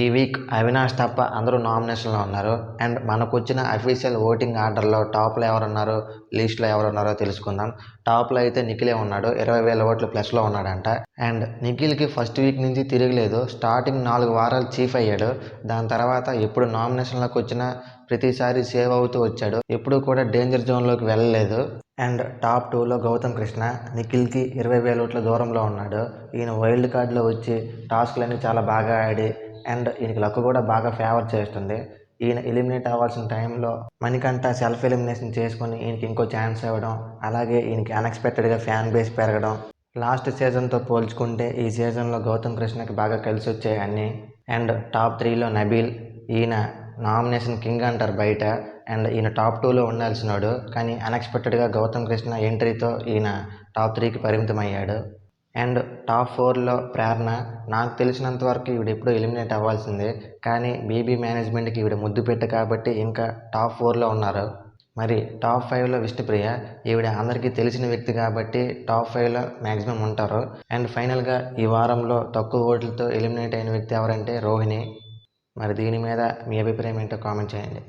ఈ వీక్ అవినాష్ తప్ప అందరూ నామినేషన్లో ఉన్నారు. అండ్ మనకు వచ్చిన అఫీషియల్ ఓటింగ్ ఆర్డర్లో టాప్లో ఎవరున్నారు లిస్ట్లో ఎవరున్నారో తెలుసుకుందాం. టాప్లో అయితే నిఖిలే ఉన్నాడు. ఇరవై వేల ఓట్లు ప్లస్లో ఉన్నాడంట. అండ్ నిఖిల్కి ఫస్ట్ వీక్ నుంచి తిరగలేదు. స్టార్టింగ్ నాలుగు వారాలు చీఫ్ అయ్యాడు. దాని తర్వాత ఎప్పుడు నామినేషన్లోకి వచ్చినా ప్రతిసారి సేవ్ అవుతూ వచ్చాడు. ఎప్పుడు కూడా డేంజర్ జోన్లోకి వెళ్ళలేదు. అండ్ టాప్ టూలో గౌతమ్ కృష్ణ. నిఖిల్కి ఇరవై వేల ఓట్ల దూరంలో ఉన్నాడు. ఈయన వైల్డ్ కార్డ్లో వచ్చి టాస్క్లన్నీ చాలా బాగా ఆడి అండ్ ఈయనకి లక్ కూడా బాగా ఫేవర్ చేస్తుంది. ఈయన ఎలిమినేట్ అవ్వాల్సిన టైంలో మణికంఠ సెల్ఫ్ ఎలిమినేషన్ చేసుకుని ఈయనకి ఇంకో ఛాన్స్ ఇవ్వడం అలాగే ఈయనకి అన్ఎక్స్పెక్టెడ్గా ఫ్యాన్ బేస్ పెరగడం. లాస్ట్ సీజన్తో పోల్చుకుంటే ఈ సీజన్లో గౌతమ్ కృష్ణకి బాగా కలిసి వచ్చాయి అన్నీ. అండ్ టాప్ త్రీలో నబీల్ ఈయన నామినేషన్ కింగ్ అంటారు బయట. అండ్ ఈయన టాప్ టూలో ఉండాల్సినాడు కానీ అన్ఎక్స్పెక్టెడ్గా గౌతమ్ కృష్ణ ఎంట్రీతో ఈయన టాప్ త్రీకి పరిమితం అయ్యాడు అండ్ టాప్ ఫోర్లో ప్రేరణ. నాకు తెలిసినంత వరకు ఈవిడ ఎప్పుడూ ఎలిమినేట్ అవ్వాల్సిందే. కానీ బీబీ మేనేజ్మెంట్కి ఈవిడ ముద్దు పెట్ట కాబట్టి ఇంకా టాప్ ఫోర్లో ఉన్నారు. మరి టాప్ ఫైవ్లో విష్ణుప్రియ. ఈవిడ అందరికీ తెలిసిన వ్యక్తి కాబట్టి టాప్ ఫైవ్లో మ్యాక్సిమం ఉంటారు. అండ్ ఫైనల్గా ఈ వారంలో తక్కువ ఓట్లతో ఎలిమినేట్ అయిన వ్యక్తి ఎవరంటే రోహిణి. మరి దీని మీద మీ అభిప్రాయం ఏంటో కామెంట్ చేయండి.